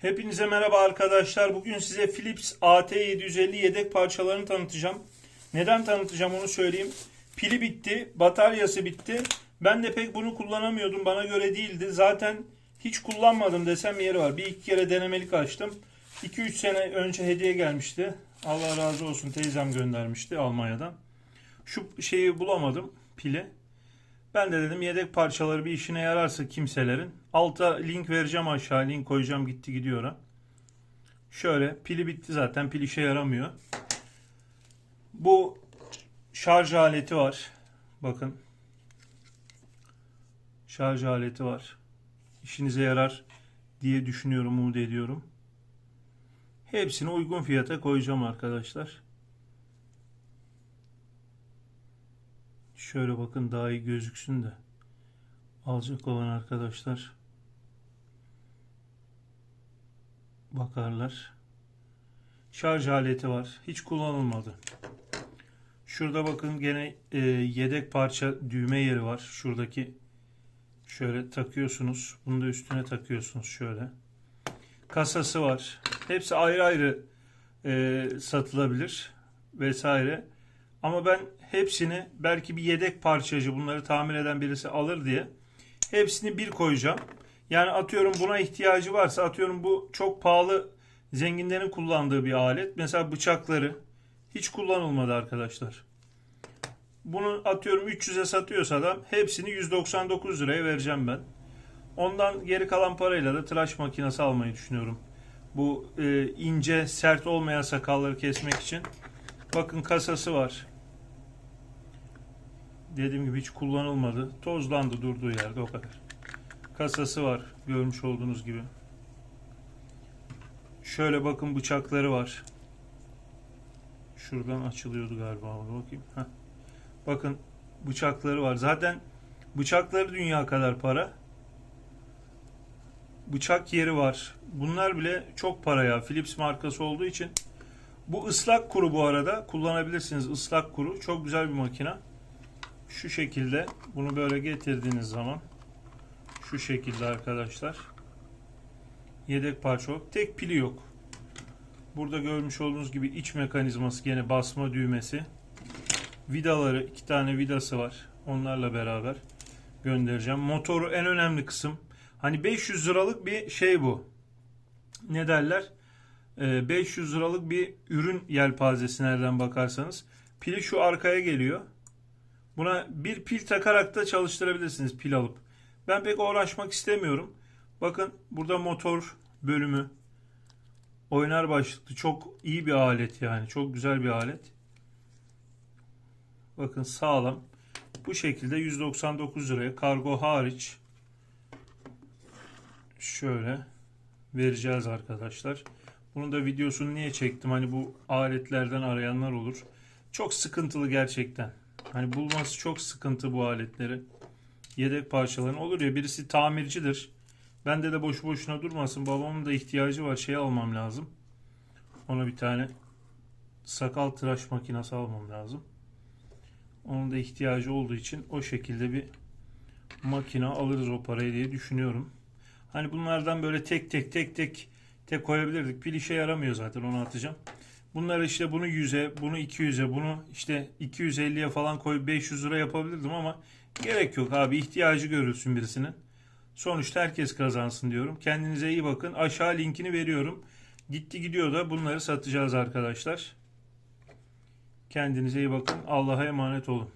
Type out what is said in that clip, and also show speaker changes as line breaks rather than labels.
Hepinize merhaba arkadaşlar. Bugün size Philips AT750 yedek parçalarını tanıtacağım. Neden tanıtacağım onu söyleyeyim. Pili bitti, bataryası bitti. Ben de pek bunu kullanamıyordum. Bana göre değildi. Zaten hiç kullanmadım desem yeri var. Bir iki kere denemelik açtım. 2-3 sene önce hediye gelmişti. Allah razı olsun teyzem göndermişti Almanya'dan. Şu şeyi bulamadım pili. Ben de dedim yedek parçaları bir işine yararsa kimselerin. Alta link vereceğim aşağı link koyacağım gitti gidiyor ha. Şöyle pili bitti zaten pil işe yaramıyor. Bu şarj aleti var. Bakın. Şarj aleti var. İşinize yarar diye düşünüyorum, umut ediyorum. Hepsini uygun fiyata koyacağım arkadaşlar. Şöyle bakın daha iyi gözüksün de alacak olan arkadaşlar bakarlar. Şarj aleti var. Hiç kullanılmadı. Şurada bakın gene e, yedek parça düğme yeri var. Şuradaki şöyle takıyorsunuz. Bunu da üstüne takıyorsunuz şöyle. Kasası var. Hepsi ayrı ayrı e, satılabilir vesaire. Ama ben hepsini belki bir yedek parçacı bunları tamir eden birisi alır diye hepsini bir koyacağım. Yani atıyorum buna ihtiyacı varsa atıyorum bu çok pahalı zenginlerin kullandığı bir alet. Mesela bıçakları hiç kullanılmadı arkadaşlar. Bunu atıyorum 300'e satıyorsa adam hepsini 199 liraya vereceğim ben. Ondan geri kalan parayla da tıraş makinesi almayı düşünüyorum. Bu e, ince sert olmayan sakalları kesmek için. Bakın kasası var. Dediğim gibi hiç kullanılmadı. Tozlandı durduğu yerde o kadar. Kasası var görmüş olduğunuz gibi. Şöyle bakın bıçakları var. Şuradan açılıyordu galiba. Bakayım. Heh. Bakın bıçakları var. Zaten bıçakları dünya kadar para. Bıçak yeri var. Bunlar bile çok para ya. Philips markası olduğu için. Bu ıslak kuru bu arada. Kullanabilirsiniz ıslak kuru. Çok güzel bir makine. Şu şekilde bunu böyle getirdiğiniz zaman şu şekilde arkadaşlar. Yedek parça yok. Tek pili yok. Burada görmüş olduğunuz gibi iç mekanizması gene basma düğmesi. Vidaları iki tane vidası var. Onlarla beraber göndereceğim. Motoru en önemli kısım. Hani 500 liralık bir şey bu. Ne derler? Ee, 500 liralık bir ürün yelpazesi nereden bakarsanız. Pili şu arkaya geliyor. Buna bir pil takarak da çalıştırabilirsiniz pil alıp. Ben pek uğraşmak istemiyorum. Bakın burada motor bölümü. Oynar başlıklı. Çok iyi bir alet yani. Çok güzel bir alet. Bakın sağlam. Bu şekilde 199 liraya kargo hariç şöyle vereceğiz arkadaşlar. Bunun da videosunu niye çektim? Hani bu aletlerden arayanlar olur. Çok sıkıntılı gerçekten. Hani bulması çok sıkıntı bu aletleri. Yedek parçaların olur ya birisi tamircidir. Bende de boş boşuna durmasın. Babamın da ihtiyacı var. Şey almam lazım. Ona bir tane sakal tıraş makinesi almam lazım. Onun da ihtiyacı olduğu için o şekilde bir makine alırız o parayı diye düşünüyorum. Hani bunlardan böyle tek tek tek tek tek koyabilirdik. Pil işe yaramıyor zaten onu atacağım. Bunları işte bunu 100'e, bunu 200'e, bunu işte 250'ye falan koyup 500 lira yapabilirdim ama gerek yok abi. ihtiyacı görülsün birisinin. Sonuçta herkes kazansın diyorum. Kendinize iyi bakın. Aşağı linkini veriyorum. Gitti gidiyor da bunları satacağız arkadaşlar. Kendinize iyi bakın. Allah'a emanet olun.